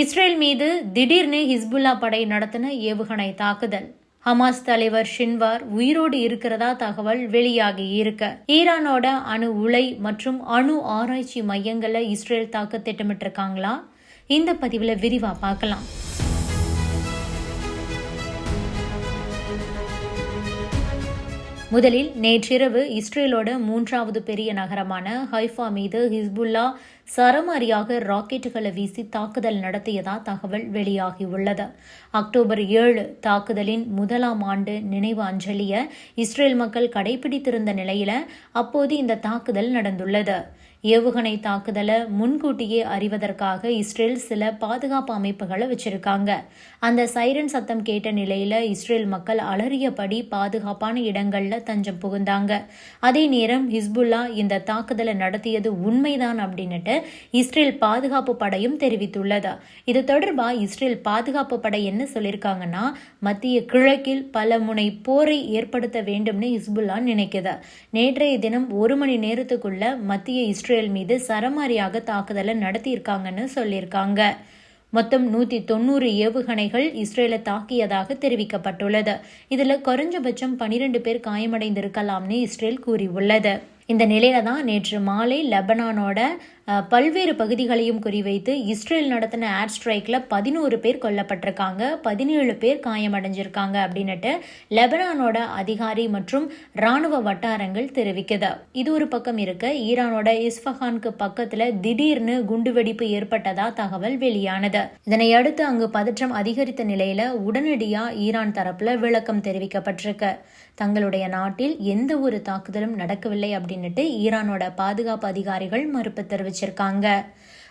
Israel மீது திடீர்னு Hezbollah படை நடத்தின ஏவுகணை தாக்குதல். ஹமாஸ் தலைவர் ஷின்வார் உயிரோடு இருக்கிறதா தகவல் வெளியாகி இருக்க. ஈரானோட அணு உலை மற்றும் அணு ஆராய்ச்சி மையங்களை இஸ்ரேல் தாக்க திட்டமிட்டிருக்காங்களா? இந்த பதிவில் விரிவா பார்க்கலாம். முதலில் நேற்றிரவு இஸ்ரேலோட மூன்றாவது பெரிய நகரமான ஹைஃபா மீது ஹிஸ்புல்லா சரமாரியாக ராக்கெட்டுகளை வீசி தாக்குதல் நடத்தியதா தகவல் வெளியாகியுள்ளது. அக்டோபர் ஏழு தாக்குதலின் முதலாம் ஆண்டு நினைவு அஞ்சலிய இஸ்ரேல் மக்கள் கடைபிடித்திருந்த நிலையில அப்போது இந்த தாக்குதல் நடந்துள்ளது. ஏவுகணை தாக்குதலை முன்கூட்டியே அறிவதற்காக இஸ்ரேல் சில பாதுகாப்பு அமைப்புகளை வச்சிருக்காங்க. அந்த சைரன் சத்தம் கேட்ட நிலையில இஸ்ரேல் மக்கள் அலறியபடி பாதுகாப்பான இடங்கள்ல தஞ்சம் புகுந்தாங்க. அதே நேரம் ஹிஸ்புல்லா இந்த தாக்குதலை நடத்தியது உண்மைதான் அப்படின்னுட்டு இஸ்ரேல் பாதுகாப்பு படையும் தெரிவித்துள்ளது. இது தொடர்பாக இஸ்ரேல் பாதுகாப்பு படை என்ன சொல்லியிருக்காங்கன்னா மத்திய கிழக்கில் பல முனை போரை ஏற்படுத்த வேண்டும்னு இஸ்புல்லா நினைக்குது. நேற்றைய தினம் ஒரு மணி நேரத்துக்குள்ள மத்திய இஸ்ரேல் மீது சரமாரியாக தாக்குதலை நடத்தியிருக்காங்கன்னு சொல்லியிருக்காங்க. மொத்தம் நூத்தி தொண்ணூறு ஏவுகணைகள் இஸ்ரேலை தாக்கியதாக தெரிவிக்கப்பட்டுள்ளது. இதுல குறைஞ்சபட்சம் பனிரெண்டு பேர் காயமடைந்திருக்கலாம்னு இஸ்ரேல் கூறியுள்ளது. இந்த நிலையில தான் நேற்று மாலை லெபனானோட பல்வேறு பகுதிகளையும் குறிவைத்து இஸ்ரேல் நடத்தின ஏர் ஸ்ட்ரைக்கில் பதினோரு பேர் கொல்லப்பட்டிருக்காங்க பதினேழு பேர் காயமடைஞ்சிருக்காங்க அப்படின்னுட்டு லெபனானோட அதிகாரி மற்றும் ராணுவ வட்டாரங்கள் தெரிவிக்குது. இது ஒரு பக்கம் இருக்க. ஈரானோட இஸ்ஃபஹானுக்கு பக்கத்தில் திடீர்னு குண்டுவெடிப்பு ஏற்பட்டதா தகவல் வெளியானது. இதனை அடுத்து அங்கு பதற்றம் அதிகரித்த நிலையில உடனடியா ஈரான் தரப்புல விளக்கம் தெரிவிக்கப்பட்டிருக்கு. தங்களுடைய நாட்டில் எந்த ஒரு தாக்குதலும் நடக்கவில்லை அப்படின்னுட்டு ஈரானோட பாதுகாப்பு அதிகாரிகள் மறுப்பு தெரிவிச்சிருக்காங்க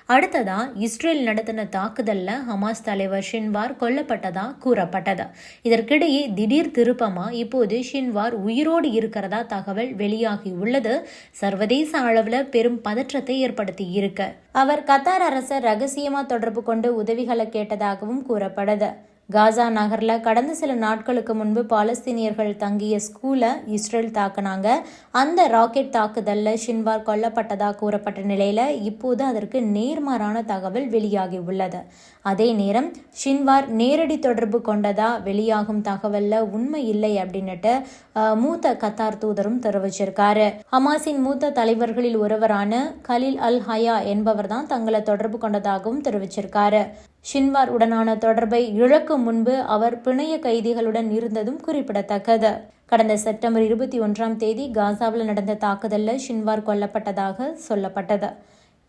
அடுத்ததா இஸ்ரேல் நடத்தின தாக்குதல்ல ஹமாஸ் தலைவர் ஷின்வார் கொல்லப்பட்டதா கூறப்பட்டது. இதற்கிடையே திடீர் திருப்பமா இப்போது ஷின்வார் உயிரோடு இருக்கிறதா தகவல் வெளியாகி உள்ளது. சர்வதேச அளவுல பெரும் பதற்றத்தை ஏற்படுத்தி இருக்கு. அவர் கத்தார் அரசர் ரகசியமா தொடர்பு கொண்டு உதவிகளை கேட்டதாகவும் கூறப்படுது. காசா நகரில் கடந்த சில நாட்களுக்கு முன்பு பாலஸ்தீனியர்கள் தங்கிய ஸ்கூலை இஸ்ரேல் தாக்குனாங்க. அந்த ராக்கெட் தாக்குதலில் ஷின்வார் கொல்லப்பட்டதாக கூறப்பட்ட நிலையில் இப்போது அதற்கு நேர்மாறான தகவல் வெளியாகி உள்ளது. அதே நேரம் ஷின்வார் நேரடி தொடர்பு கொண்டதா வெளியாகும் தகவலில் உண்மை இல்லை அப்படின்னுட்டு மூத்த கத்தார் தூதரும் தெரிவிச்சிருக்காரு. ஹமாஸின் மூத்த தலைவர்களில் ஒருவரான கலில் அல் ஹயா என்பவர் தான் தங்களை தொடர்பு கொண்டதாகவும் தெரிவிச்சிருக்காரு. ஷின்வார் உடனான தொடர்பை இழக்கும் முன்பு அவர் பிணைய கைதிகளுடன் இருந்ததும் குறிப்பிடத்தக்கது. கடந்த செப்டம்பர் இருபத்தி ஒன்றாம் தேதி காசாவில் நடந்த தாக்குதலில் ஷின்வார் கொல்லப்பட்டதாக சொல்லப்பட்டது.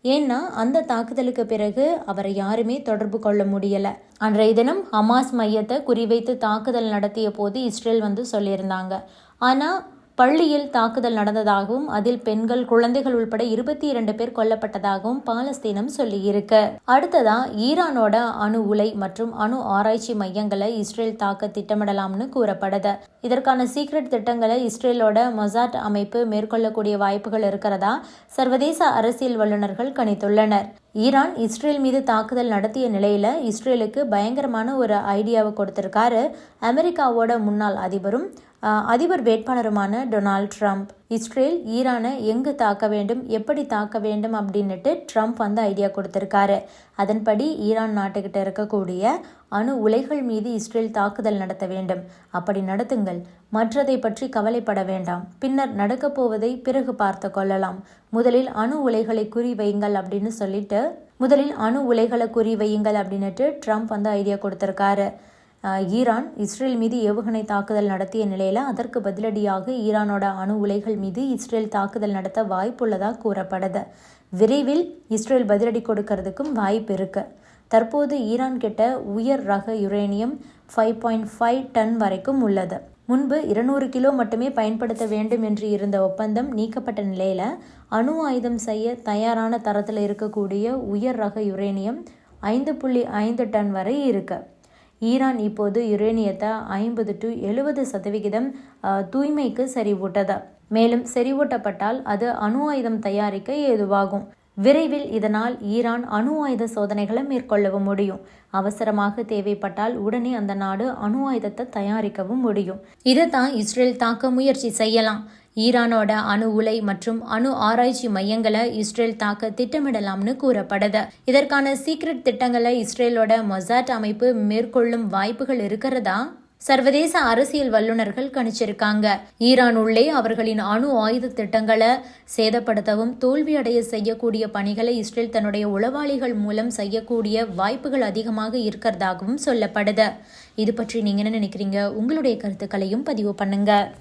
ஏன்னா அந்த தாக்குதலுக்கு பிறகு அவரை யாருமே தொடர்பு கொள்ள முடியல. அன்றைய தினம் ஹமாஸ் மையத்தை குறிவைத்து தாக்குதல் நடத்திய போது இஸ்ரேல் வந்து சொல்லியிருந்தாங்க. ஆனால் பள்ளியில் தாக்குதல் நடந்ததாகவும் அதில் பெண்கள் குழந்தைகள் உள்பட இருபத்தி இரண்டு பேர் கொல்லப்பட்டதாகவும் பாலஸ்தீனம் சொல்லியிருக்கு. அடுத்ததா ஈரானோட அணு உலை மற்றும் அணு ஆராய்ச்சி மையங்களை இஸ்ரேல் தாக்க திட்டமிடலாம்னு கூறப்படுது. இதற்கான சீக்ரெட் திட்டங்களை இஸ்ரேலோட மொசாட் அமைப்பு மேற்கொள்ளக்கூடிய வாய்ப்புகள் இருக்கிறதா சர்வதேச அரசியல் வல்லுநர்கள் கணித்துள்ளனர். ஈரான் இஸ்ரேல் மீது தாக்குதல் நடத்திய நிலையில இஸ்ரேலுக்கு பயங்கரமான ஒரு ஐடியாவை கொடுத்திருக்காரு. அமெரிக்காவோட முன்னாள் அதிபரும் அதிபர் வேட்பாளருமான டொனால்ட் ட்ரம்ப். இஸ்ரேல் ஈரானை எங்கு தாக்க வேண்டும் எப்படி தாக்க வேண்டும் அப்படின்னுட்டு ட்ரம்ப் வந்து ஐடியா கொடுத்துருக்காரு. அதன்படி ஈரான் நாட்டுக்கிட்ட இருக்கக்கூடிய அணு உலைகள் மீது இஸ்ரேல் தாக்குதல் நடத்த வேண்டும். அப்படி நடத்துங்கள். மற்றதை பற்றி கவலைப்பட வேண்டாம். பின்னர் நடக்கப் போவதை பிறகு பார்த்து கொள்ளலாம். முதலில் அணு உலைகளை குறி வையுங்கள் அப்படின்னு சொல்லிட்டு முதலில் அணு உலைகளை குறி வையுங்கள் அப்படின்னுட்டு ட்ரம்ப் வந்து ஐடியா கொடுத்துருக்காரு. ஈரான் இஸ்ரேல் மீது ஏவுகணை தாக்குதல் நடத்திய நிலையில் அதற்கு பதிலடியாக ஈரானோட அணு உலைகள் மீது இஸ்ரேல் தாக்குதல் நடத்த வாய்ப்புள்ளதாக கூறப்படுது. விரைவில் இஸ்ரேல் பதிலடி கொடுக்கறதுக்கும் வாய்ப்பு இருக்கு. தற்போது ஈரான் கிட்ட உயர் ரக uranium five point five ton வரைக்கும் உள்ளது. முன்பு இருநூறு கிலோ மட்டுமே பயன்படுத்த வேண்டும் என்று இருந்த ஒப்பந்தம் நீக்கப்பட்ட நிலையில் அணு ஆயுதம் செய்ய தயாரான தரத்தில் இருக்கக்கூடிய உயர் ரக யுரேனியம் ஐந்து புள்ளி ஐந்து டன் வரை இருக்குது ஈரான் இப்போது யுரேனியத்தை ஐம்பது டு எழுபது சதவிகிதம் தூய்மைக்கு செறிவூட்டது. மேலும் செறிவூட்டப்பட்டால் அது அணு ஆயுதம் தயாரிக்க ஏதுவாகும். விரைவில் இதனால் ஈரான் அணு ஆயுத சோதனைகளை மேற்கொள்ளவும் முடியும். அவசரமாக தேவைப்பட்டால் உடனே அந்த நாடு அணு ஆயுதத்தை தயாரிக்கவும் முடியும். இதை தான் இஸ்ரேல் தாக்க முயற்சி செய்யலாம். ஈரானோட அணு உலை மற்றும் அணு ஆராய்ச்சி மையங்களை இஸ்ரேல் தாக்க திட்டமிடலாம்னு கூறப்படுது. இதற்கான சீக்ரெட் திட்டங்களை இஸ்ரேலோட மொசாட் அமைப்பு மேற்கொள்ளும் வாய்ப்புகள் இருக்கிறதா? சர்வதேச அரசியல் வல்லுநர்கள் கணிச்சிருக்காங்க. ஈரான் உள்ளே அவர்களின் அணு ஆயுத திட்டங்களை சேதப்படுத்தவும் தோல்வியடைய செய்யக்கூடிய பணிகளை இஸ்ரேல் தன்னுடைய உளவாளிகள் மூலம் செய்யக்கூடிய வாய்ப்புகள் அதிகமாக இருக்கிறதாகவும் சொல்லப்படுது. இது பற்றி நீங்க என்ன நினைக்கிறீங்க? உங்களுடைய கருத்துக்களையும் பதிவு பண்ணுங்க.